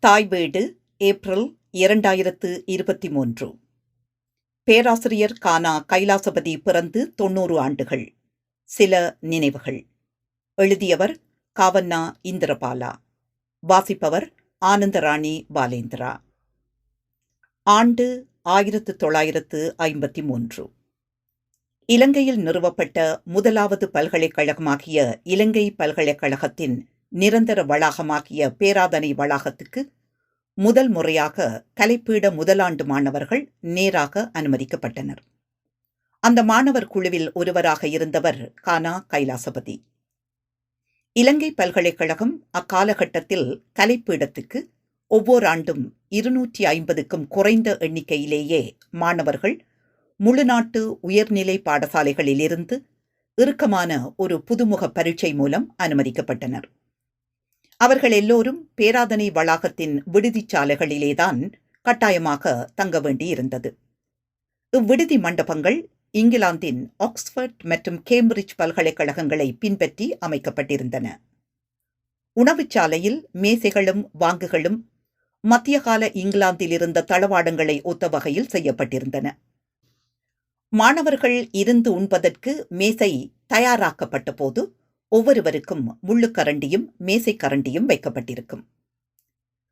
தாய் வீடு ஏப்ரல் இரண்டாயிரத்து இருபத்தி மூன்று. பேராசிரியர் கானா கைலாசபதி பிறந்து தொன்னூறு ஆண்டுகள். சில நினைவுகள். எழுதியவர் காவன்னா இந்திரபாலா. வாசிப்பவர் ஆனந்தராணி பாலேந்திரா. ஆண்டு ஆயிரத்து தொள்ளாயிரத்து ஐம்பத்தி மூன்று. இலங்கையில் நிறுவப்பட்ட முதலாவது பல்கலைக்கழகமாகிய இலங்கை பல்கலைக்கழகத்தின் நிரந்தர வளாகமாகிய பேராதனை வளாகத்துக்கு முதல் முறையாக கலைப்பீட முதலாண்டு மாணவர்கள் நேராக அனுமதிக்கப்பட்டனர். அந்த மாணவர் குழுவில் ஒருவராக இருந்தவர் கானா கைலாசபதி. இலங்கை பல்கலைக்கழகம் அக்காலகட்டத்தில் கலைப்பீடத்துக்கு ஒவ்வொரு ஆண்டும் இருநூற்றி ஐம்பதுக்கும் குறைந்த எண்ணிக்கையிலேயே மாணவர்கள் முழுநாட்டு உயர்நிலை பாடசாலைகளிலிருந்து இறுக்கமான ஒரு புதுமுக பரீட்சை மூலம் அனுமதிக்கப்பட்டனர். அவர்கள் எல்லோரும் பேராதனை வளாகத்தின் விடுதிச்சாலைகளிலேதான் கட்டாயமாக தங்க வேண்டியிருந்தது. இவ்விடுதி மண்டபங்கள் இங்கிலாந்தின் ஆக்ஸ்போர்ட் மற்றும் கேம்பிரிட்ஜ் பல்கலைக்கழகங்களை பின்பற்றி அமைக்கப்பட்டிருந்தன. உணவுச்சாலையில் மேசைகளும் வாங்குகளும் மத்திய கால இங்கிலாந்தில் இருந்த தளவாடங்களை ஒத்த வகையில் செய்யப்பட்டிருந்தன. மாணவர்கள் இருந்து உண்பதற்கு மேசை தயாராக்கப்பட்ட போது ஒவ்வொருவருக்கும் முள்ளுக்கரண்டியும் மேசைக்கரண்டியும் வைக்கப்பட்டிருக்கும்.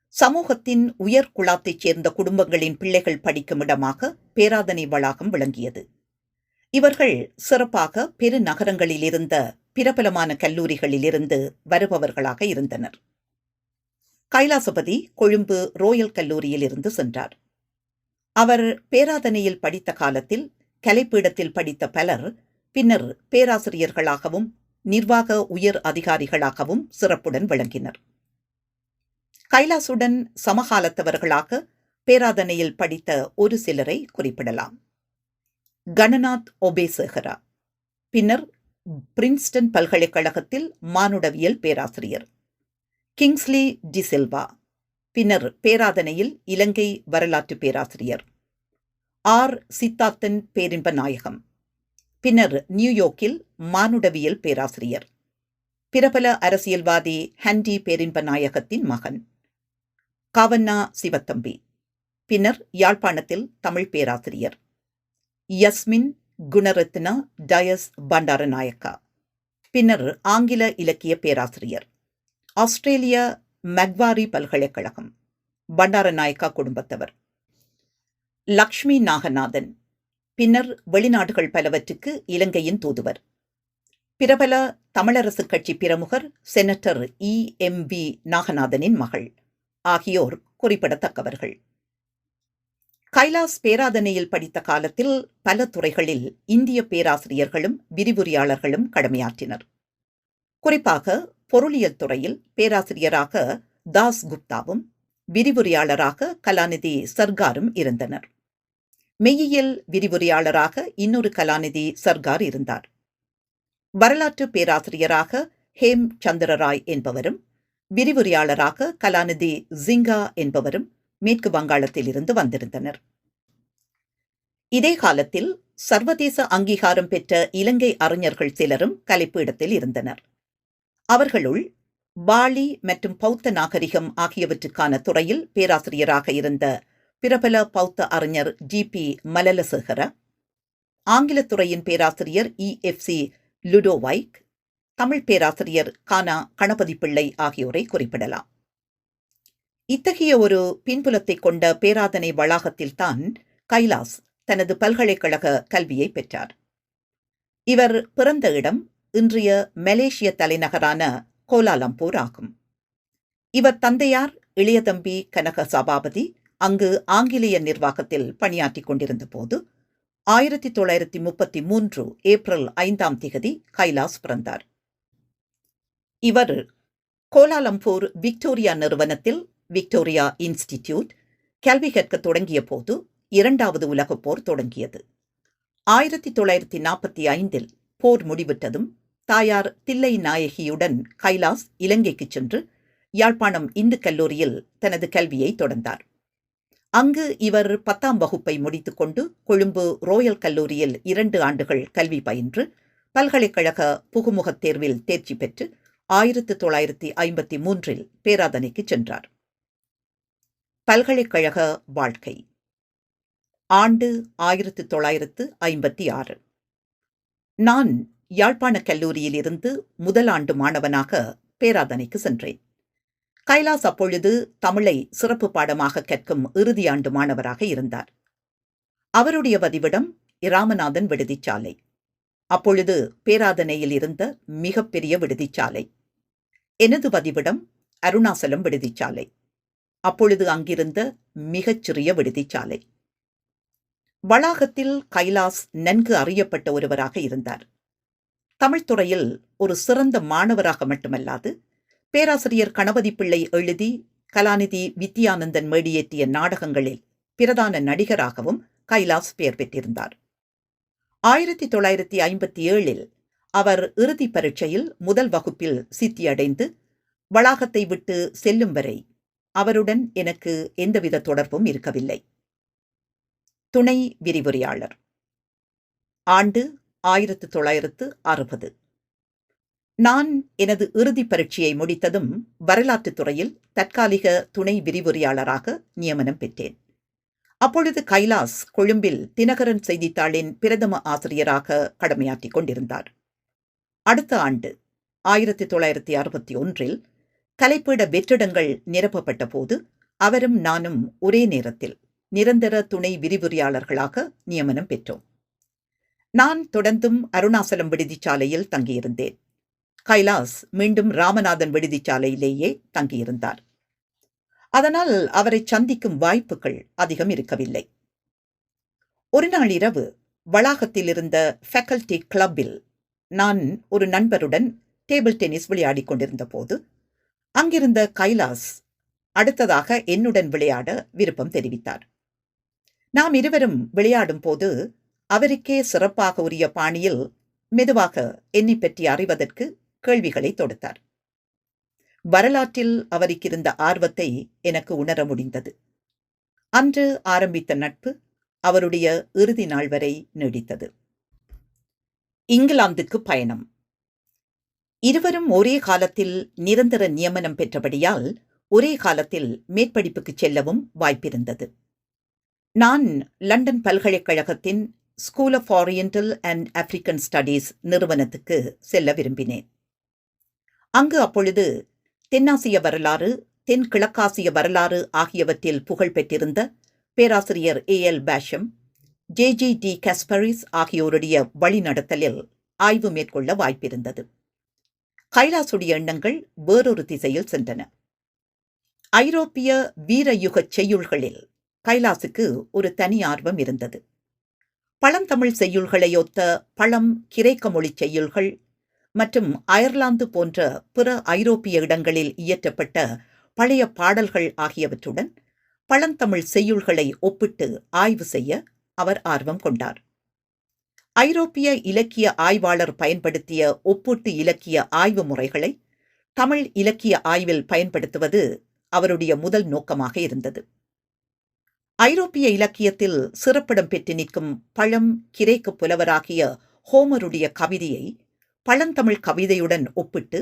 சமூகத்தின் உயர் குலாத்தைச் சேர்ந்த குடும்பங்களின் பிள்ளைகள் படிக்கும் இடமாக பேராதனை வளாகம் விளங்கியது. இவர்கள் சிறப்பாக பெருநகரங்களில் இருந்த பிரபலமான கல்லூரிகளிலிருந்து வருபவர்களாக இருந்தனர். கைலாசபதி கொழும்பு ரோயல் கல்லூரியில் இருந்து சென்றார். அவர் பேராதனையில் படித்த காலத்தில் கலைப்பீடத்தில் படித்த பலர் பின்னர் பேராசிரியர்களாகவும் நிர்வாக உயர் அதிகாரிகளாகவும் சிறப்புடன் விளங்கினர். கைலாசுடன் சமகாலத்தவர்களாக பேராதனையில் படித்த ஒரு சிலரை குறிப்பிடலாம். கணநாத் ஒபேசேகரா பின்னர் பிரின்ஸ்டன் பல்கலைக்கழகத்தில் மானுடவியல் பேராசிரியர். கிங்ஸ்லி டிசில்வா பின்னர் பேராதனையில் இலங்கை வரலாற்று பேராசிரியர். ஆர் சித்தார்த்தன் பேரின்ப நாயகம் பின்னர் நியூயோர்க்கில் மானுடவியல் பேராசிரியர். பிரபல அரசியல்வாதி ஹண்டி பேரின்ப நாயகத்தின் மகன். காவண்ணா சிவத்தம்பி. பின்னர் யாழ்ப்பாணத்தில் தமிழ் பேராசிரியர். யஸ்மின் குணரத்னா டயஸ் பண்டாரநாயக்கா பின்னர் ஆங்கில இலக்கிய பேராசிரியர். ஆஸ்திரேலிய மெக்வாரி பல்கலைக்கழகம். பண்டாரநாயக்கா குடும்பத்தவர். லக்ஷ்மி நாகநாதன். பின்னர் வெளிநாடுகள் பலவற்றுக்கு இலங்கையின் தூதுவர். பிரபல தமிழரசு கட்சி பிரமுகர் செனட்டர் இ. எம். வி. நாகநாதனின் மகள் ஆகியோர் குறிப்பிடத்தக்கவர்கள். கைலாஸ் பேராதனையில் படித்த காலத்தில் பல துறைகளில் இந்திய பேராசிரியர்களும் விரிவுரையாளர்களும் கடமையாற்றினர். குறிப்பாக பொருளியல் துறையில் பேராசிரியராக தாஸ் குப்தாவும் விரிவுரையாளராக கலாநிதி சர்காரும் இருந்தனர். மெய்யியல் விரிவுரையாளராக இன்னொரு கலாநிதி சர்கார் இருந்தார். வரலாற்று பேராசிரியராக ஹேம் சந்திரராய் என்பவரும் விரிவுரையாளராக கலாநிதி ஜிங்கா என்பவரும் மேற்கு வங்காளத்தில் இருந்து வந்திருந்தனர். இதே காலத்தில் சர்வதேச அங்கீகாரம் பெற்ற இலங்கை அறிஞர்கள் சிலரும் கலைப்பீடத்தில் இருந்தனர். அவர்களுள் பாலி மற்றும் பௌத்த நாகரிகம் ஆகியவற்றுக்கான துறையில் பேராசிரியராக இருந்த பிரபல பௌத்த அறிஞர் ஜி பி மலலசேகர ஆங்கிலத்துறையின் பேராசிரியர் E F C Ludowyk Tamil பேராசிரியர் கானா கணபதி பிள்ளை ஆகியோரை குறிப்பிடலாம். இத்தகைய ஒரு பின்புலத்தை கொண்ட பேராதனை வளாகத்தில்தான் கைலாஸ் தனது பல்கலைக்கழக கல்வியை பெற்றார். இவர் பிறந்த இடம் இன்றைய மலேசிய தலைநகரான கோலாலம்பூர் ஆகும். இவர் தந்தையார் இளையதம்பி கனக சபாபதி அங்கு ஆங்கிலேய நிர்வாகத்தில் பணியாற்றிக் கொண்டிருந்த போது ஆயிரத்தி தொள்ளாயிரத்தி முப்பத்தி மூன்று ஏப்ரல் ஐந்தாம் திகதி கைலாஸ் பிறந்தார். இவர் கோலாலம்பூர் விக்டோரியா நிறுவனத்தில் விக்டோரியா இன்ஸ்டிடியூட் கல்வி கற்க தொடங்கிய போது இரண்டாவது உலகப் போர் தொடங்கியது. ஆயிரத்தி தொள்ளாயிரத்தி நாற்பத்தி ஐந்தில் போர் முடிவிட்டதும் தாயார் தில்லை நாயகியுடன் கைலாஸ் இலங்கைக்கு சென்று யாழ்ப்பாணம் இந்து கல்லூரியில் தனது கல்வியை தொடர்ந்தார். அங்கு இவர் பத்தாம் வகுப்பை முடித்துக்கொண்டு கொழும்பு ரோயல் கல்லூரியில் இரண்டு ஆண்டுகள் கல்வி பயின்று பல்கலைக்கழக புகுமுகத் தேர்வில் தேர்ச்சி பெற்று ஆயிரத்து தொள்ளாயிரத்தி ஐம்பத்தி மூன்றில் பேராதனைக்கு சென்றார். பல்கலைக்கழக வாழ்க்கை. ஆண்டு ஆயிரத்து தொள்ளாயிரத்து ஐம்பத்தி ஆறு. நான் யாழ்ப்பாண கல்லூரியில் இருந்து முதல் ஆண்டு மாணவனாக பேராதனைக்கு சென்றேன். கைலாஸ் அப்பொழுது தமிழை சிறப்பு பாடமாக கற்கும் இறுதியாண்டு மாணவராக இருந்தார். அவருடைய வதிவிடம் இராமநாதன் விடுதிச்சாலை. அப்பொழுது பேராதனையில் இருந்த மிகப்பெரிய விடுதிச்சாலை. எனது வதிவிடம் அருணாசலம் விடுதிச்சாலை. அப்பொழுது அங்கிருந்த மிகச்சிறிய விடுதிச்சாலை. வளாகத்தில் கைலாஸ் நன்கு அறியப்பட்ட ஒருவராக இருந்தார். தமிழ்துறையில் ஒரு சிறந்த மாணவராக மட்டுமல்லாது பேராசிரியர் கணபதி பிள்ளை எழுதி கலாநிதி வித்யானந்தன் மேடியேற்றிய நாடகங்களில் பிரதான நடிகராகவும் கைலாஸ் பெயர் பெற்றிருந்தார். ஆயிரத்தி தொள்ளாயிரத்தி ஐம்பத்தி ஏழில் அவர் இறுதி பரீட்சையில் முதல் வகுப்பில் சித்தியடைந்து வளாகத்தை விட்டு செல்லும் வரை அவருடன் எனக்கு எந்தவித தொடர்பும் இருக்கவில்லை. துணை விரிவுரையாளர். ஆண்டு ஆயிரத்து தொள்ளாயிரத்து அறுபது. நான் எனது இறுதி பரீட்சையை முடித்ததும் வரலாற்றுத் துறையில் தற்காலிக துணை விரிவுரையாளராக நியமனம் பெற்றேன். அப்பொழுது கைலாஸ் கொழும்பில் தினகரன் செய்தித்தாளின் பிரதம ஆசிரியராக கடமையாற்றிக் கொண்டிருந்தார். அடுத்த ஆண்டு ஆயிரத்தி தொள்ளாயிரத்தி அறுபத்தி ஒன்றில் கலைப்பீட வெற்றிடங்கள் நிரப்பப்பட்ட போது அவரும் நானும் ஒரே நேரத்தில் நிரந்தர துணை விரிவுரையாளர்களாக நியமனம் பெற்றோம். நான் தொடர்ந்தும் அருணாசலம் விடுதிச்சாலையில் தங்கியிருந்தேன். கைலாஸ் மீண்டும் ராமநாதன் விடுதிச்சாலையிலேயே தங்கியிருந்தார். அதனால் அவரை சந்திக்கும் வாய்ப்புகள் அதிகம் இருக்கவில்லை. ஒரு நாள் இரவு வளாகத்தில் இருந்த ஃபேக்கல்டி கிளப்பில் நான் ஒரு நண்பருடன் டேபிள் டென்னிஸ் விளையாடிக் கொண்டிருந்த போது அங்கிருந்த கைலாஸ் அடுத்ததாக என்னுடன் விளையாட விருப்பம் தெரிவித்தார். நாம் இருவரும் விளையாடும் போது அவருக்கே சிறப்பாக உரிய பாணியில் மெதுவாக என்னை பற்றி அறிவதற்கு கேள்விகளை தொடுத்தார். வரலாற்றில் அவருக்கு இருந்த ஆர்வத்தை எனக்கு உணர முடிந்தது. அன்று ஆரம்பித்த நட்பு அவருடைய இறுதி நாள் வரை நீடித்தது. இங்கிலாந்துக்கு பயணம். இருவரும் ஒரே காலத்தில் நிரந்தர நியமனம் பெற்றபடியால் ஒரே காலத்தில் மேற்படிப்புக்கு செல்லவும் வாய்ப்பிருந்தது. நான் லண்டன் பல்கலைக்கழகத்தின் School of Oriental and African Studies நிறுவனத்துக்கு செல்ல விரும்பினேன். அங்கு அப்பொழுது தென்னாசிய வரலாறு தென்கிழக்காசிய வரலாறு ஆகியவற்றில் புகழ் பெற்றிருந்த பேராசிரியர் A L Basham J G de Casparis ஆகியோருடைய வழிநடத்தலில் ஆய்வு மேற்கொள்ள வாய்ப்பிருந்தது. கைலாசுடைய எண்ணங்கள் வேறொரு திசையில் சென்றன. ஐரோப்பிய வீரயுக செய்யுள்களில் கைலாசுக்கு ஒரு தனி ஆர்வம் இருந்தது. பழந்தமிழ் செய்யுள்களை ஒத்த பழம் கிரேக்க மொழி செய்யுள்கள் மற்றும் அயர்லாந்து போன்ற பிற ஐரோப்பிய இடங்களில் இயற்றப்பட்ட பழைய பாடல்கள் ஆகியவற்றுடன் பழந்தமிழ் செய்யுள்களை ஒப்பிட்டு ஆய்வு செய்ய அவர் ஆர்வம் கொண்டார். ஐரோப்பிய இலக்கிய ஆய்வாளர் பயன்படுத்திய ஒப்பீட்டு இலக்கிய ஆய்வு முறைகளை தமிழ் இலக்கிய ஆய்வில் பயன்படுத்துவது அவருடைய முதல் நோக்கமாக இருந்தது. ஐரோப்பிய இலக்கியத்தில் சிறப்பிடம் பெற்று நிற்கும் பழம் கிரேக்க புலவராகிய ஹோமருடைய கவிதையை பழந்தமிழ் கவிதையுடன் ஒப்பிட்டு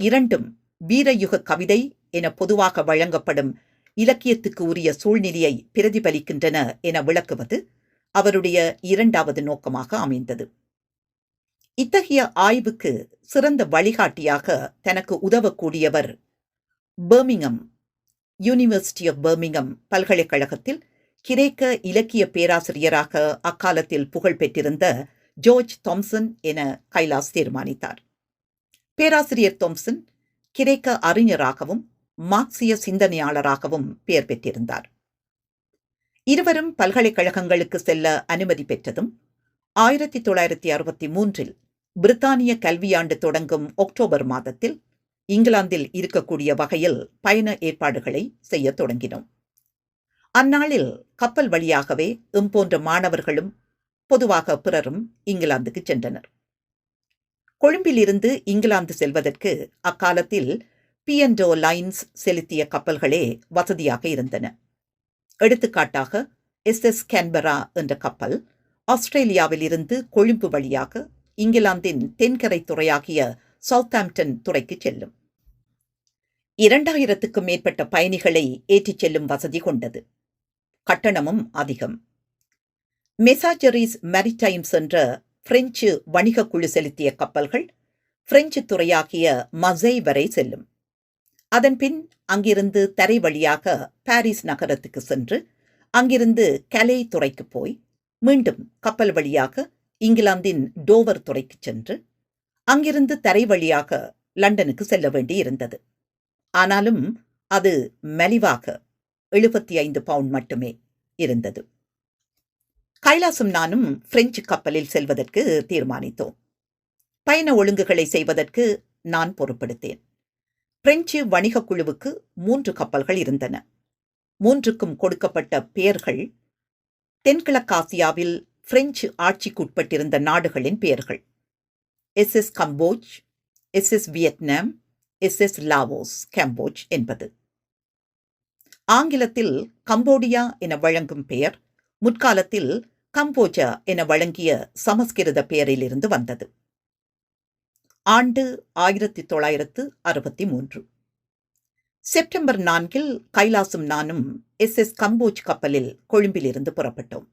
இரண்டும் வீரயுக கவிதை என பொதுவாக வழங்கப்படும் இலக்கியத்துக்கு உரிய சூழ்நிலையை பிரதிபலிக்கின்றன என விளக்குவது அவருடைய இரண்டாவது நோக்கமாக அமைந்தது. இத்தகைய ஆய்வுக்கு சிறந்த வழிகாட்டியாக தனக்கு உதவக்கூடியவர் பர்மிங்கம் யூனிவர்சிட்டி ஆஃப் பர்மிங்கம் பல்கலைக்கழகத்தில் கிரேக்க இலக்கிய பேராசிரியராக அக்காலத்தில் புகழ் பெற்றிருந்த ஜோர்ஜ் தாம்சன் என கைலாஸ் தீர்மானித்தார். பேராசிரியர் தாம்சன் கிரேக்க அறிஞராகவும் மார்க்சிய சிந்தனையாளராகவும் பெயர் பெற்றிருந்தார். இருவரும் பல்கலைக்கழகங்களுக்கு செல்ல அனுமதி பெற்றதும் ஆயிரத்தி தொள்ளாயிரத்தி அறுபத்தி மூன்றில் பிரித்தானிய கல்வியாண்டு தொடங்கும் அக்டோபர் மாதத்தில் இங்கிலாந்தில் இருக்கக்கூடிய வகையில் பயண ஏற்பாடுகளை செய்ய தொடங்கினோம். அந்நாளில் கப்பல் வழியாகவே எம் போன்ற மாணவர்களும் பொதுவாக பிறரும் இங்கிலாந்துக்கு சென்றனர். கொழும்பிலிருந்து இங்கிலாந்து செல்வதற்கு அக்காலத்தில் பிஎன்டோ லைன்ஸ் செலுத்திய கப்பல்களே வசதியாக இருந்தன. எடுத்துக்காட்டாக எஸ் எஸ் கேன்பரா என்ற கப்பல் ஆஸ்திரேலியாவிலிருந்து கொழும்பு வழியாக இங்கிலாந்தின் தென்கரை துறையாகிய சவுத்தாம்ப்டன் துறைக்கு செல்லும். இரண்டாயிரத்துக்கும் மேற்பட்ட பயணிகளை ஏற்றிச் செல்லும் வசதி கொண்டது. கட்டணமும் அதிகம். மெசாஜரிஸ் மேரிடைம்ஸ் என்ற பிரெஞ்சு வணிக குழு செலுத்திய கப்பல்கள் பிரெஞ்சு துறையாகிய மசை வரை செல்லும். அதன்பின் அங்கிருந்து தரை வழியாக பாரிஸ் நகரத்துக்கு சென்று அங்கிருந்து கலை துறைக்கு போய் மீண்டும் கப்பல் வழியாக இங்கிலாந்தின் டோவர் துறைக்கு சென்று அங்கிருந்து தரை வழியாக லண்டனுக்கு செல்ல வேண்டியிருந்தது. ஆனாலும் அது மலிவாக எழுபத்தி ஐந்து பவுண்ட் மட்டுமே இருந்தது. கைலாசம் நானும் பிரெஞ்சு கப்பலில் செல்வதற்கு தீர்மானித்தோம். பயண ஒழுங்குகளை செய்வதற்கு நான் பொறுப்பெடுத்தேன். பிரெஞ்சு வணிகக் குழுவுக்கு மூன்று கப்பல்கள் இருந்தன. மூன்றுக்கும் கொடுக்கப்பட்ட பெயர்கள் தென்கிழக்காசியாவில் பிரெஞ்சு ஆட்சிக்குட்பட்டிருந்த நாடுகளின் பெயர்கள் S S Cambodge S S Vietnam S S Laos Cambodge என்பது. ஆங்கிலத்தில் கம்போடியா என வழங்கும் பெயர் முற்காலத்தில் கம்போஜா என வழங்கிய சமஸ்கிருத பெயரிலிருந்து வந்தது. ஆண்டு ஆயிரத்தி தொள்ளாயிரத்து அறுபத்தி மூன்று செப்டம்பர் நான்கில் கைலாசும் நானும் எஸ். எஸ். கம்போஜ் கப்பலில் கொழும்பிலிருந்து புறப்பட்டோம்.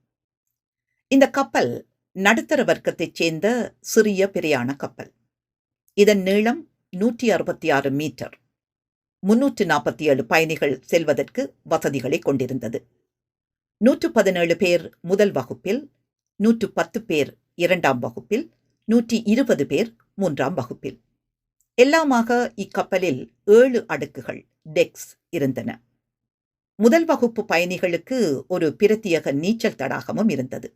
இந்த கப்பல் நடுத்தர வர்க்கத்தைச் சேர்ந்த சிறிய பிரயாண கப்பல். இதன் நீளம் நூற்றி அறுபத்தி ஆறு மீட்டர். முன்னூற்று நாற்பத்தி ஏழு பயணிகள் செல்வதற்கு வசதிகளை கொண்டிருந்தது. நூற்று பதினேழு பேர் முதல் வகுப்பில் நூற்று பத்து பேர் இரண்டாம் வகுப்பில் நூற்றி இருபது பேர் மூன்றாம் வகுப்பில். எல்லாமாக இக்கப்பலில் ஏழு அடுக்குகள் டெக்ஸ் இருந்தன. முதல் வகுப்பு பயணிகளுக்கு ஒரு பிரத்யேக நீச்சல் தடாகமும் இருந்தது.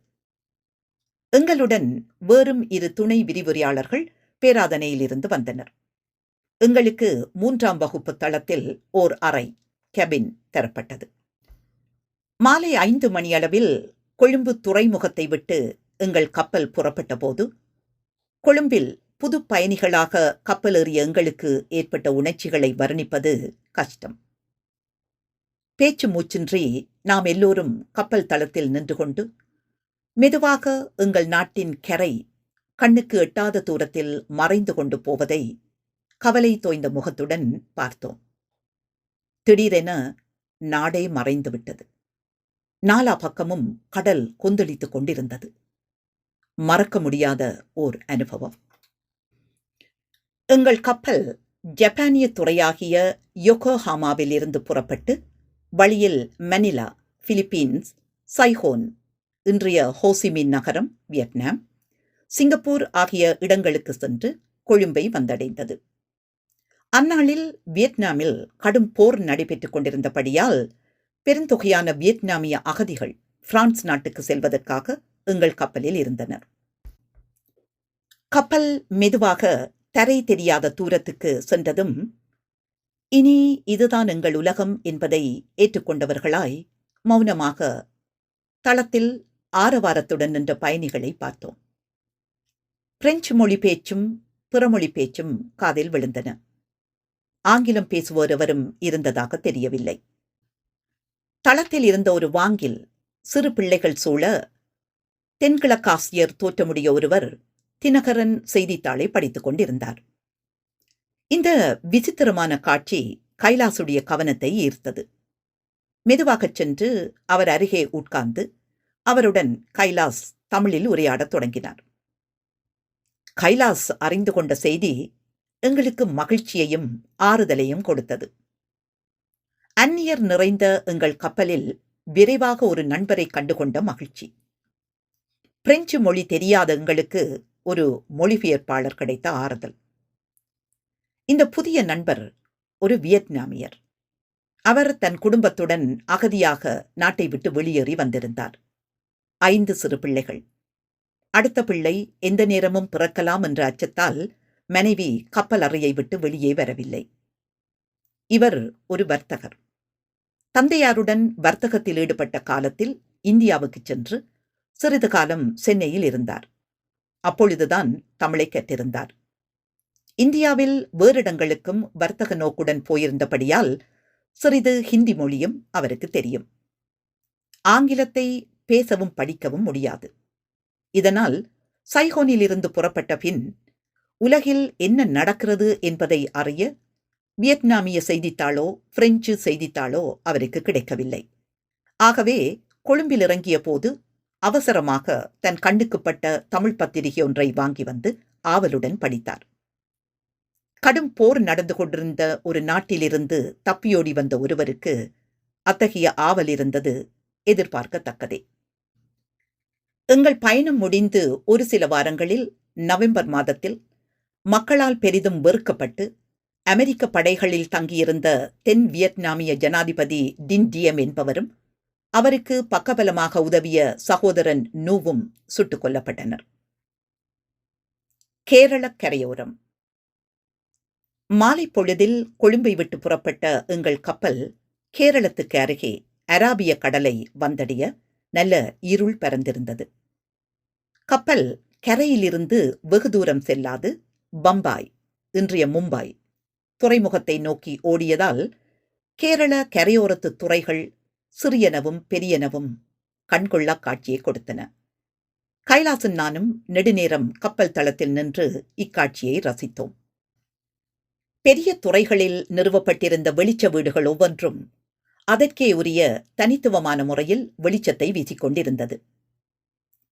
எங்களுடன் வேறும் இரு துணை விரிவுரையாளர்கள் பேராதனையிலிருந்து வந்தனர். எங்களுக்கு மூன்றாம் வகுப்பு தளத்தில் ஓர் அறை கெபின் தரப்பட்டது. மாலை ஐந்து மணியளவில் கொழும்பு துறைமுகத்தை விட்டு எங்கள் கப்பல் புறப்பட்ட போது கொழும்பில் புது பயணிகளாக கப்பல் ஏறிய எங்களுக்கு ஏற்பட்ட உணர்ச்சிகளை வர்ணிப்பது கஷ்டம். பேச்சு மூச்சின்றி நாம் எல்லோரும் கப்பல் தளத்தில் நின்று கொண்டு மெதுவாக எங்கள் நாட்டின் கரை கண்ணுக்கு எட்டாத தூரத்தில் மறைந்து கொண்டு போவதை கவலை தோய்ந்த முகத்துடன் பார்த்தோம். திடீரென நாடே மறைந்து விட்டது. நாலா பக்கமும் கடல் கொந்தளித்துக் கொண்டிருந்தது. மறக்க முடியாத ஓர் அனுபவம். எங்கள் கப்பல் ஜப்பானிய துறையாகிய யொகோஹாமாவில் இருந்து புறப்பட்டு வழியில் மனிலா பிலிப்பீன்ஸ் சைஹோன் இன்றைய ஹோசிமின் நகரம் வியட்நாம் சிங்கப்பூர் ஆகிய இடங்களுக்கு சென்று கொழும்பை வந்தடைந்தது. அந்நாளில் வியட்நாமில் கடும் போர் நடைபெற்றுக் கொண்டிருந்தபடியால் பெருந்தொகையான வியட்நாமிய அகதிகள் பிரான்ஸ் நாட்டுக்கு செல்வதற்காக எங்கள் கப்பலில் இருந்தனர். கப்பல் மெதுவாக தரை தெரியாத தூரத்துக்கு சென்றதும் இனி இதுதான் எங்கள் உலகம் என்பதை ஏற்றுக்கொண்டவர்களாய் மௌனமாக தளத்தில் ஆரவாரத்துடன் நின்ற பயணிகளை பார்த்தோம். பிரெஞ்சு மொழி பேச்சும் பிறமொழி பேச்சும் காதில் விழுந்தன. ஆங்கிலம் பேசுவோர் எவரும் இருந்ததாக தெரியவில்லை. தளத்தில் இருந்த ஒரு வாங்கில் சிறு பிள்ளைகள் சூழ தென்கிழக்காசியர் தோற்றமுடைய ஒருவர் தினகரன் செய்தித்தாளை படித்துக் கொண்டிருந்தார். இந்த விசித்திரமான காட்சி கைலாசுடைய கவனத்தை ஈர்த்தது. மெதுவாகச் சென்று அவர் அருகே உட்கார்ந்து அவருடன் கைலாஸ் தமிழில் உரையாடத் தொடங்கினார். கைலாஸ் அறிந்து கொண்ட செய்தி எங்களுக்கு மகிழ்ச்சியையும் ஆறுதலையும் கொடுத்தது. அந்நியர் நிறைந்த எங்கள் கப்பலில் விரைவாக ஒரு நண்பரை கண்டுகொண்ட மகிழ்ச்சி. பிரெஞ்சு மொழி தெரியாத எங்களுக்கு ஒரு மொழிபெயர்ப்பாளர் கிடைத்த ஆறுதல். இந்த புதிய நண்பர் ஒரு வியட்நாமியர். அவர் தன் குடும்பத்துடன் அகதியாக நாட்டை விட்டு வெளியேறி வந்திருந்தார். ஐந்து சிறு பிள்ளைகள். அடுத்த பிள்ளை எந்த நேரமும் பிறக்கலாம் என்ற அச்சத்தால் மனைவி கப்பல் அறையை விட்டு வெளியே வரவில்லை. இவர் ஒரு வர்த்தகர். தந்தையாருடன் வர்த்தகத்தில் ஈடுபட்ட காலத்தில் இந்தியாவுக்கு சென்று சிறிது காலம் சென்னையில் இருந்தார். அப்பொழுதுதான் தமிழை கற்றிருந்தார். இந்தியாவில் வேறிடங்களுக்கும் வர்த்தக நோக்குடன் போயிருந்தபடியால் சிறிது ஹிந்தி மொழியும் அவருக்கு தெரியும். ஆங்கிலத்தை பேசவும் படிக்கவும் முடியாது. இதனால் சைகோனிலிருந்து புறப்பட்ட பின் உலகில் என்ன நடக்கிறது என்பதை அறிய வியட்நாமிய செய்தித்தாளோ பிரெஞ்சு செய்தித்தாளோ அவருக்கு கிடைக்கவில்லை. ஆகவே கொழும்பில் இறங்கிய போது அவசரமாக தன் கண்ணுக்குப்பட்ட தமிழ் பத்திரிகை ஒன்றை வாங்கி வந்து ஆவலுடன் படித்தார். கடும் போர் நடந்து கொண்டிருந்த ஒரு நாட்டிலிருந்து தப்பியோடி வந்த ஒருவருக்கு அத்தகைய ஆவல் இருந்தது எதிர்பார்க்கத்தக்கதே. எங்கள் பயணம் முடிந்து ஒரு சில வாரங்களில் நவம்பர் மாதத்தில் மக்களால் பெரிதும் வெறுக்கப்பட்டு அமெரிக்க படைகளில் தங்கியிருந்த தென் வியட்நாமிய ஜனாதிபதி டின் டியம் என்பவரும் அவருக்கு பக்கபலமாக உதவிய சகோதரன் நூவும் சுட்டுக் கொல்லப்பட்டனர். கேரள கரையோரம். மாலை பொழுதில் கொழும்பை விட்டு புறப்பட்ட எங்கள் கப்பல் கேரளத்துக்கு அருகே அராபிய கடலை வந்தடைய நல்ல இருள் பரந்திருந்தது. கப்பல் கரையிலிருந்து வெகு தூரம் செல்லாது பம்பாய் இன்றைய மும்பாய் துறைமுகத்தை நோக்கி ஓடியதால் கேரள கரையோரத்து துறைகள் சிறியனவும் பெரியனவும் கண்கொள்ளா காட்சியை கொடுத்தன. கைலாசன் நானும் நெடுநேரம் கப்பல் தளத்தில் நின்று இக்காட்சியை ரசித்தோம். பெரிய துறைகளில் நிறுவப்பட்டிருந்த வெளிச்ச வீடுகள் ஒவ்வொன்றும் அதற்கே உரிய தனித்துவமான முறையில் வெளிச்சத்தை வீசிக்கொண்டிருந்தது.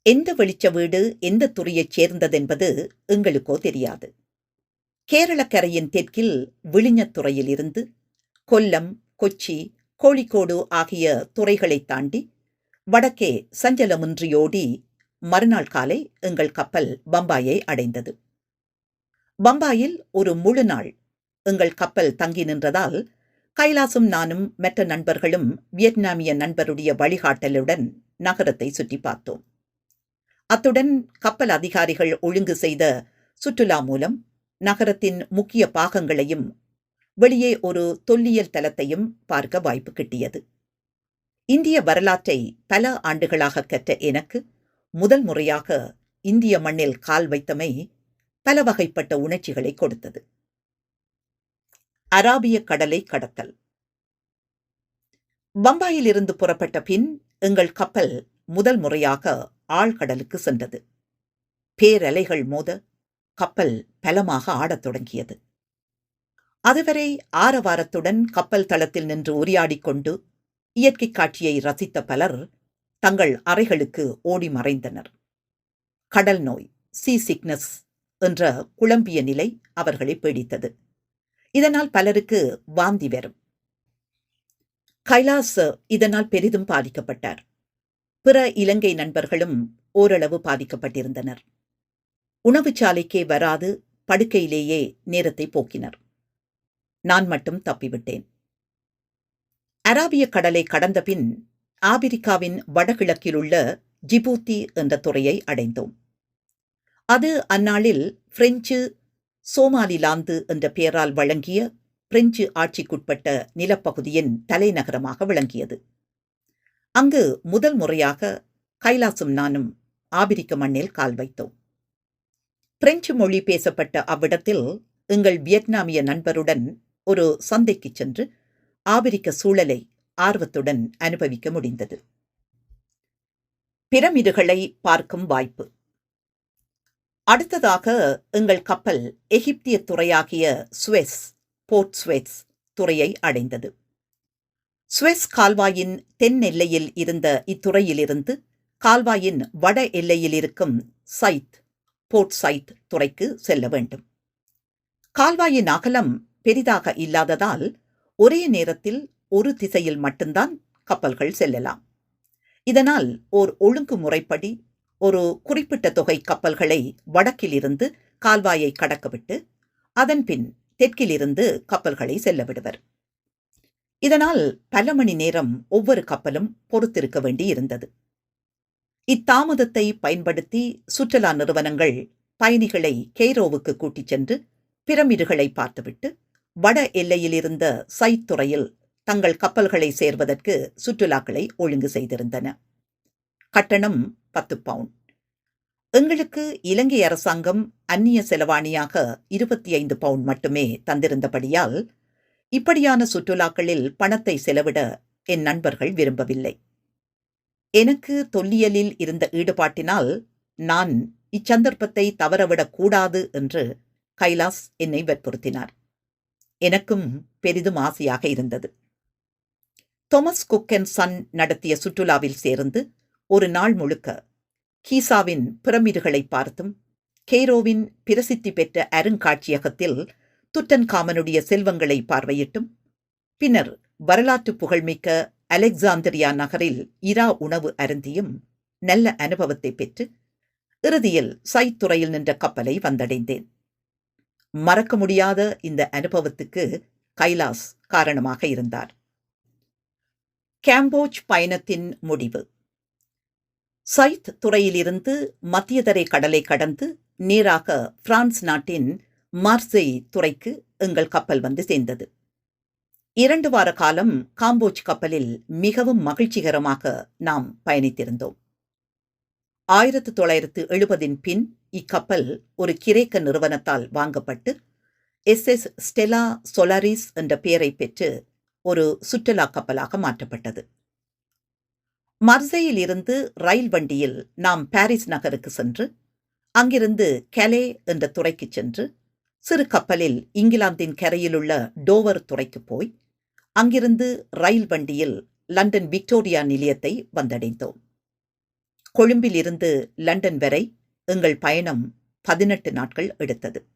எந்த வெளிச்ச வீடு எந்த துறையைச் சேர்ந்ததென்பது எங்களுக்கோ தெரியாது. கேரளக்கரையின் தெற்கில் விழிஞத்துறையில் இருந்து கொல்லம் கொச்சி கோழிக்கோடு ஆகிய துறைகளைத் தாண்டி வடக்கே சஞ்சலமின்றியோடி மறுநாள் காலை எங்கள் கப்பல் பம்பாயை அடைந்தது. பம்பாயில் ஒரு முழு நாள் எங்கள் கப்பல் தங்கி நின்றதால் கைலாசும் நானும் மற்ற நண்பர்களும் வியட்நாமிய நண்பருடைய வழிகாட்டலுடன் நகரத்தை சுற்றி பார்த்தோம். அத்துடன் கப்பல் அதிகாரிகள் ஒழுங்கு செய்த சுற்றுலா மூலம் நகரத்தின் முக்கிய பாகங்களையும் வெளியே ஒரு தொல்லியல் தலத்தையும் பார்க்க வாய்ப்பு கிட்டியது. இந்திய வரலாற்றை பல ஆண்டுகளாக கற்ற எனக்கு முதல் முறையாக இந்திய மண்ணில் கால் வைத்தமை பல வகைப்பட்ட உணர்ச்சிகளை கொடுத்தது. அராபிய கடலை கடத்தல். பம்பாயிலிருந்து புறப்பட்ட பின் எங்கள் கப்பல் முதல் முறையாக ஆழ்கடலுக்கு சென்றது. பேரலைகள் மோத கப்பல் பலமாக ஆடத் தொடங்கியது. அதுவரை ஆரவாரத்துடன் கப்பல் தளத்தில் நின்று உரையாடிக் கொண்டு இயற்கை காட்சியை ரசித்த பலர் தங்கள் அறைகளுக்கு ஓடி மறைந்தனர். கடல் நோய் சீ சிக்னஸ் என்ற குழம்பிய நிலை அவர்களை பீடித்தது. இதனால் பலருக்கு வாந்தி வரும். கைலாஸ் இதனால் பெரிதும் பாதிக்கப்பட்டார். பிற இலங்கை நண்பர்களும் ஓரளவு பாதிக்கப்பட்டிருந்தனர். உணவுச்சாலைக்கே வராது படுக்கையிலேயே நேரத்தை போக்கினர். நான் மட்டும் தப்பிவிட்டேன். அராபிய கடலை கடந்த பின் ஆபிரிக்காவின் வடகிழக்கில் உள்ள ஜிபூத்தி என்ற துறையை அடைந்தோம். அது அந்நாளில் பிரெஞ்சு சோமாலிலாந்து என்ற பெயரால் வழங்கிய பிரெஞ்சு ஆட்சிக்குட்பட்ட நிலப்பகுதியின் தலைநகரமாக விளங்கியது. அங்கு முதல் முறையாக கைலாசும் நானும் ஆபிரிக்க மண்ணில் கால் வைத்தோம். பிரெஞ்சு மொழி பேசப்பட்ட அவ்விடத்தில் எங்கள் வியட்நாமிய நண்பருடன் ஒரு சந்தைக்கு சென்று ஆபிரிக்க சூழலை ஆர்வத்துடன் அனுபவிக்க முடிந்தது. பிரமிடுகளை பார்க்கும் வாய்ப்பு. அடுத்ததாக எங்கள் கப்பல் எகிப்திய துறையாகிய சுவெஸ் போர்ட் சுவெஸ் துறையை அடைந்தது. சுவெஸ் கால்வாயின் தென் எல்லையில் இருந்த இத்துறையிலிருந்து கால்வாயின் வட எல்லையில் இருக்கும் சைத் போர்ட் சைட் துறைக்கு செல்ல வேண்டும். கால்வாயின் அகலம் பெரிதாக இல்லாததால் ஒரே நேரத்தில் ஒரு திசையில் மட்டும்தான் கப்பல்கள் செல்லலாம். இதனால் ஓர் ஒழுங்குமுறைப்படி ஒரு குறிப்பிட்ட தொகை கப்பல்களை வடக்கிலிருந்து கால்வாயை கடக்கவிட்டு அதன் பின் தெற்கிலிருந்து கப்பல்களை செல்ல விடுவர். இதனால் பல மணி நேரம் ஒவ்வொரு கப்பலும் பொறுத்திருக்க வேண்டியிருந்தது. இத்தாமதத்தை பயன்படுத்தி சுற்றுலா நிறுவனங்கள் பயணிகளை கெய்ரோவுக்கு கூட்டிச் சென்று பிரமிடுகளை பார்த்துவிட்டு வட எல்லையில் இருந்த சைத்துறையில் தங்கள் கப்பல்களை சேர்வதற்கு சுற்றுலாக்களை ஒழுங்கு செய்திருந்தன. கட்டணம் பத்து பவுண்ட் எங்களுக்கு இலங்கை அரசாங்கம் அந்நிய செலவாணியாக இருபத்தி ஐந்து பவுண்ட் மட்டுமே தந்திருந்தபடியால் இப்படியான சுற்றுலாக்களில் பணத்தை செலவிட என் நண்பர்கள் விரும்பவில்லை. எனக்கு தொல்லியலில் இருந்த ஈடுபாட்டினால் நான் இச்சந்தர்ப்பத்தை தவறவிடக் கூடாது என்று கைலாஸ் என்னை வற்புறுத்தினார். எனக்கும் பெரிதும் ஆசையாக இருந்தது. தொமஸ் குக் அண்ட் சன் நடத்திய சுற்றுலாவில் சேர்ந்து ஒரு நாள் முழுக்க கீசாவின் பிரமிடுகளை பார்த்தும் கேரோவின் பிரசித்தி பெற்ற அருங்காட்சியகத்தில் துட்டன் காமனுடைய செல்வங்களை பார்வையிட்டும் பின்னர் வரலாற்று புகழ்மிக்க அலெக்சாந்திரியா நகரில் இரா உணவு அருந்தியும் நல்ல அனுபவத்தை பெற்று இறுதியில் சைத்துறையில் நின்ற கப்பலை வந்தடைந்தேன். மறக்க முடியாத இந்த அனுபவத்துக்கு கைலாஸ் காரணமாக இருந்தார். கேம்போஜ் பயணத்தின் முடிவு. சைத் துறையிலிருந்து மத்தியதரை கடலை கடந்து நேராக பிரான்ஸ் நாட்டின் மார்செய் துறைக்கு எங்கள் கப்பல் வந்து சேர்ந்தது. இரண்டு வார காலம் காம்போஜ் கப்பலில் மிகவும் மகிழ்ச்சிகரமாக நாம் பயணித்திருந்தோம். ஆயிரத்து தொள்ளாயிரத்து எழுபதின் பின் இக்கப்பல் ஒரு கிரேக்க நிறுவனத்தால் வாங்கப்பட்டு எஸ் எஸ் ஸ்டெலா சொலாரிஸ் என்ற பெயரை பெற்று ஒரு சுற்றுலா கப்பலாக மாற்றப்பட்டது. மர்சையில் இருந்து ரயில் வண்டியில் நாம் பாரிஸ் நகருக்கு சென்று அங்கிருந்து கலே என்ற துறைக்கு சென்று சிறு கப்பலில் இங்கிலாந்தின் கரையிலுள்ள டோவர் துறைக்கு போய் அங்கிருந்து ரயில் வண்டியில் லண்டன் விக்டோரியா நிலையத்தை வந்தடைந்தோம். கொழும்பில் இருந்து லண்டன் வரை எங்கள் பயணம் பதினெட்டு நாட்கள் எடுத்தது.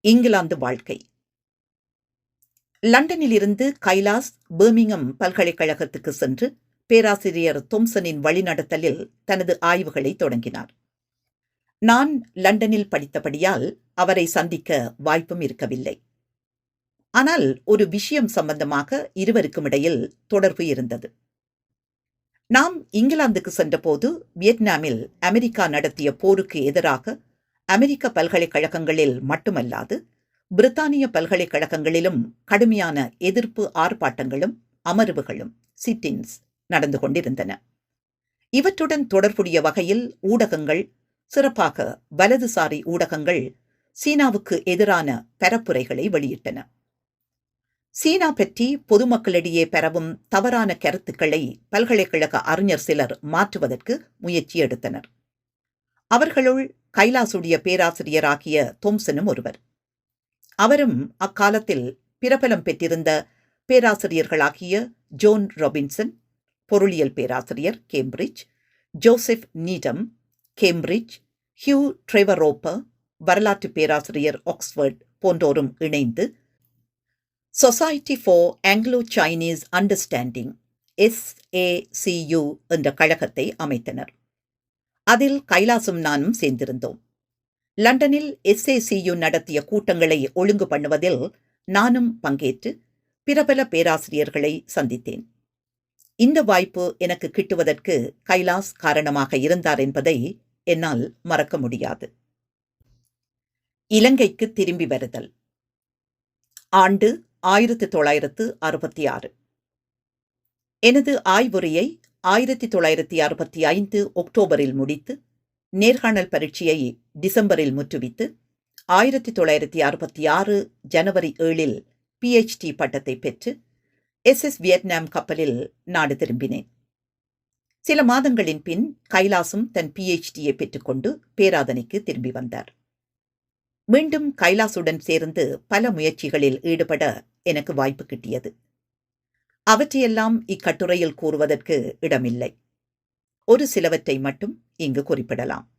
இங்கிலாந்து வாழ்க்கை. லண்டனில் இருந்து கைலாஸ் பேர்மிங்ஹம் பல்கலைக்கழகத்துக்கு சென்று பேராசிரியர் தோம்சனின் வழிநடத்தலில் தனது ஆய்வுகளை தொடங்கினார். நான் லண்டனில் படித்தபடியால் அவரை சந்திக்க வாய்ப்பும் இருக்கவில்லை. ஆனால் ஒரு விஷயம் சம்பந்தமாக இருவருக்கும் இடையில் தொடர்பு இருந்தது. நாம் இங்கிலாந்துக்கு சென்றபோது வியட்நாமில் அமெரிக்கா நடத்திய போருக்கு எதிராக அமெரிக்க பல்கலைக்கழகங்களில் மட்டுமல்லாது பிரித்தானிய பல்கலைக்கழகங்களிலும் கடுமையான எதிர்ப்பு ஆர்ப்பாட்டங்களும் அமர்வுகளும் சிட்டின்ஸ் நடந்து கொண்டிருந்தன. இவற்றுடன் தொடர்புடைய வகையில் ஊடகங்கள் சிறப்பாக வலதுசாரி ஊடகங்கள் சீனாவுக்கு எதிரான பரப்புரைகளை வெளியிட்டன. சீனா பற்றி பொதுமக்களிடையே பெறவும் தவறான கருத்துக்களை பல்கலைக்கழக அறிஞர் சிலர் மாற்றுவதற்கு முயற்சி எடுத்தனர். அவர்களுள் கைலாசுடைய பேராசிரியராகிய தோம்சனும் ஒருவர். அவரும் அக்காலத்தில் பிரபலம் பெற்றிருந்த பேராசிரியர்களாகிய ஜோன் ராபின்சன் பொருளியல் பேராசிரியர் Cambridge Joseph Needham Cambridge Hugh Trevor Roper வரலாற்று பேராசிரியர் ஆக்ஸ்ஃபர்ட் போன்றோரும் இணைந்து Society for Anglo Chinese Understanding SACU என்ற கழகத்தை அமைத்தனர். அதில் கைலாசும் நானும் சேர்ந்திருந்தோம். லண்டனில் எஸ்ஏசியு நடத்திய கூட்டங்களை ஒழுங்கு பண்ணுவதில் நானும் பங்கேற்று பிரபல பேராசிரியர்களை சந்தித்தேன். இந்த வாய்ப்பு எனக்கு கிட்டுவதற்கு கைலாஸ் காரணமாக இருந்தார் என்பதை என்னால் மறக்க முடியாது. இலங்கைக்கு திரும்பி வருதல். ஆண்டு ஆயிரத்தி தொள்ளாயிரத்து அறுபத்தி ஆறு. எனது ஆய்வுரையை ஆயிரத்தி தொள்ளாயிரத்தி அறுபத்தி ஐந்து ஒக்டோபரில் முடித்து நேர்காணல் பரீட்சையை டிசம்பரில் முற்றுவித்து ஆயிரத்தி தொள்ளாயிரத்தி அறுபத்தி ஆறு ஜனவரி ஏழில் பிஎச்டி பட்டத்தை பெற்று எஸ் எஸ் வியட்நாம் கப்பலில் நாடு திரும்பினேன். சில மாதங்களின் பின் கைலாசும் தன் பிஹெச்டியை பெற்றுக்கொண்டு பேராதனைக்கு திரும்பி வந்தார். மீண்டும் கைலாசுடன் சேர்ந்து பல முயற்சிகளில் ஈடுபட எனக்கு வாய்ப்பு கிட்டியது. அவற்றையெல்லாம் இக்கட்டுரையில் கூறுவதற்கு இடமில்லை. ஒரு சிலவற்றை மட்டும் இங்கு குறிப்பிடலாம்.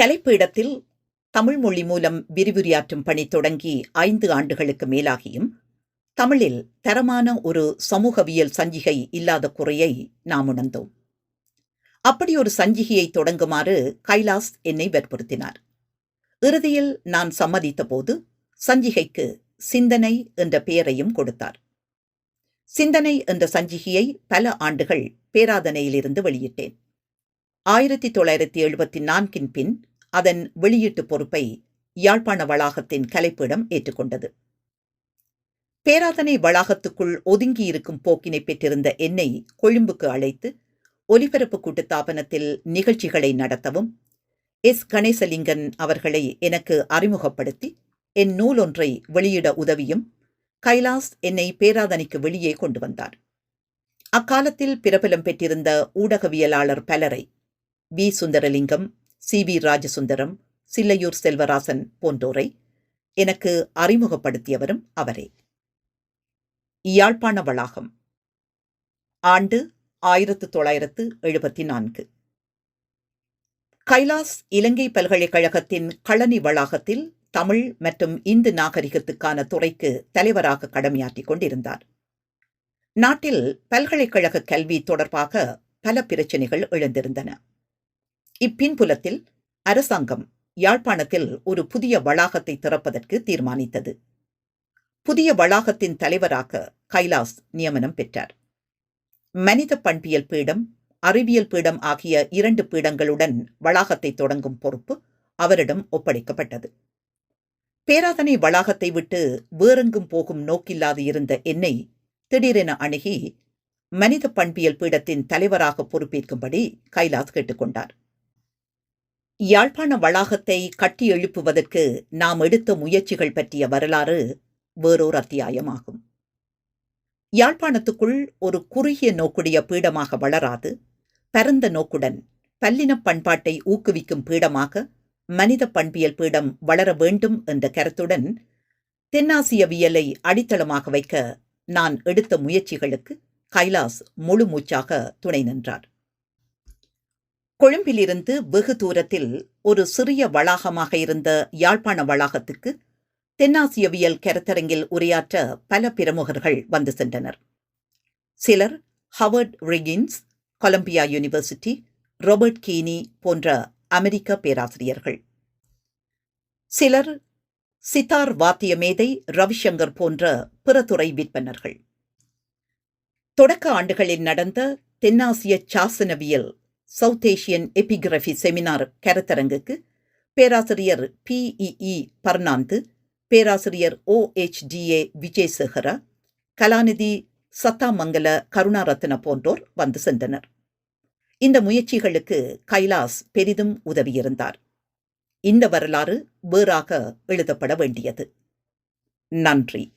கலைப்பு இடத்தில் தமிழ் மொழி மூலம் விரிவுரையாற்றும் பணி தொடங்கி ஐந்து ஆண்டுகளுக்கு மேலாகியும் தமிழில் தரமான ஒரு சமூகவியல் சஞ்சிகை இல்லாத குறையை நாம் உணர்ந்தோம். அப்படி ஒரு சஞ்சிகையை தொடங்குமாறு கைலாஸ் என்னை வற்புறுத்தினார். இறுதியில் நான் சம்மதித்த போது சஞ்சிகைக்கு சிந்தனை என்ற பெயரையும் கொடுத்தார். சிந்தனை என்ற சஞ்சிகையை பல ஆண்டுகள் பேராதனையிலிருந்து வெளியிட்டேன். ஆயிரத்தி தொள்ளாயிரத்தி எழுபத்தி நான்கின் பின் அதன் வெளியீட்டு பொறுப்பை யாழ்ப்பாண வளாகத்தின் கலைப்பிடம் ஏற்றுக்கொண்டது. பேராதனை வளாகத்துக்குள் ஒதுங்கியிருக்கும் போக்கினை பெற்றிருந்த என்னை கொழும்புக்கு அழைத்து ஒலிபரப்பு கூட்டுத்தாபனத்தில் நிகழ்ச்சிகளை நடத்தவும் எஸ். கணேசலிங்கன் அவர்களை எனக்கு அறிமுகப்படுத்தி என் நூல் ஒன்றை வெளியிட உதவியும் கைலாஸ் என்னை பேராதனைக்கு வெளியே கொண்டு வந்தார். அக்காலத்தில் பிரபலம் பெற்றிருந்த ஊடகவியலாளர் பலரை V. Sundaralingam C. V. Rajasundaram Chillaiyur Selvarasan போன்றோரை எனக்கு அறிமுகப்படுத்தியவரும் அவரே. யாழ்ப்பாண வளாகம் ஆண்டு ஆயிரத்து தொள்ளாயிரத்து எழுபத்தி நான்கு. கைலாஸ் இலங்கை பல்கலைக்கழகத்தின் களனி வளாகத்தில் தமிழ் மற்றும் இந்து நாகரிகத்துக்கான துறைக்கு தலைவராக கடமையாற்றிக் கொண்டிருந்தார். நாட்டில் பல்கலைக்கழக கல்வி தொடர்பாக பல பிரச்சனைகள் எழுந்திருந்தன. இப்பின்புலத்தில் அரசாங்கம் யாழ்ப்பாணத்தில் ஒரு புதிய வளாகத்தை திறப்பதற்கு தீர்மானித்தது. புதிய வளாகத்தின் தலைவராக கைலாஸ் நியமனம் பெற்றார். மனித பண்பியல் பீடம் அறிவியல் பீடம் ஆகிய இரண்டு பீடங்களுடன் வளாகத்தை தொடங்கும் பொறுப்பு அவரிடம் ஒப்படைக்கப்பட்டது. பேராதனை வளாகத்தை விட்டு வேறெங்கும் போகும் நோக்கில்லாது இருந்த என்னை திடீரென அணுகி மனித பண்பியல் பீடத்தின் தலைவராக பொறுப்பேற்கும்படி கைலாஸ் கேட்டுக்கொண்டார் யாழ்ப்பாண வளாகத்தை கட்டி எழுப்புவதற்கு நாம் எடுத்த முயற்சிகள் பற்றிய வரலாறு வேறோர் அத்தியாயமாகும். யாழ்ப்பாணத்துக்குள் ஒரு குறுகிய நோக்குடைய பீடமாக வளராது பரந்த நோக்குடன் பல்லின பண்பாட்டை ஊக்குவிக்கும் பீடமாக மனித பண்பியல் பீடம் வளர வேண்டும் என்ற கருத்துடன் தென்னாசியவியலை அடித்தளமாக வைக்க நான் எடுத்த முயற்சிகளுக்கு கைலாஸ் முழு மூச்சாக துணை நின்றார். கொழும்பிலிருந்து வெகு தூரத்தில் ஒரு சிறிய வளாகமாக இருந்த யாழ்ப்பாண வளாகத்துக்கு தென்னாசியவியல் கருத்தரங்கில் உரையாற்ற பல பிரமுகர்கள் வந்து சென்றனர். சிலர் Howard Wriggins Columbia university Robert Kearney போன்ற அமெரிக்க பேராசிரியர்கள். சிலர் சித்தார் வாத்திய மேதை ரவிசங்கர் போன்ற பிற துறை விற்பனர்கள். தொடக்க ஆண்டுகளில் நடந்த தென்னாசிய சாசனவியல் சவுத் ஏசியன் எபிகிரபி செமினார் கருத்தரங்குக்கு பேராசிரியர் பிஇஇ பர்னாந்து பேராசிரியர் O. H. D. A. Wijesekera கலாநிதி சத்தாமங்கல கருணாரத்ன போன்றோர் வந்து சென்றனர். இந்த முயற்சிகளுக்கு கைலாஸ் பெரிதும் உதவியிருந்தார். இந்த வரலாறு வேறாக எழுதப்பட வேண்டியது. நன்றி.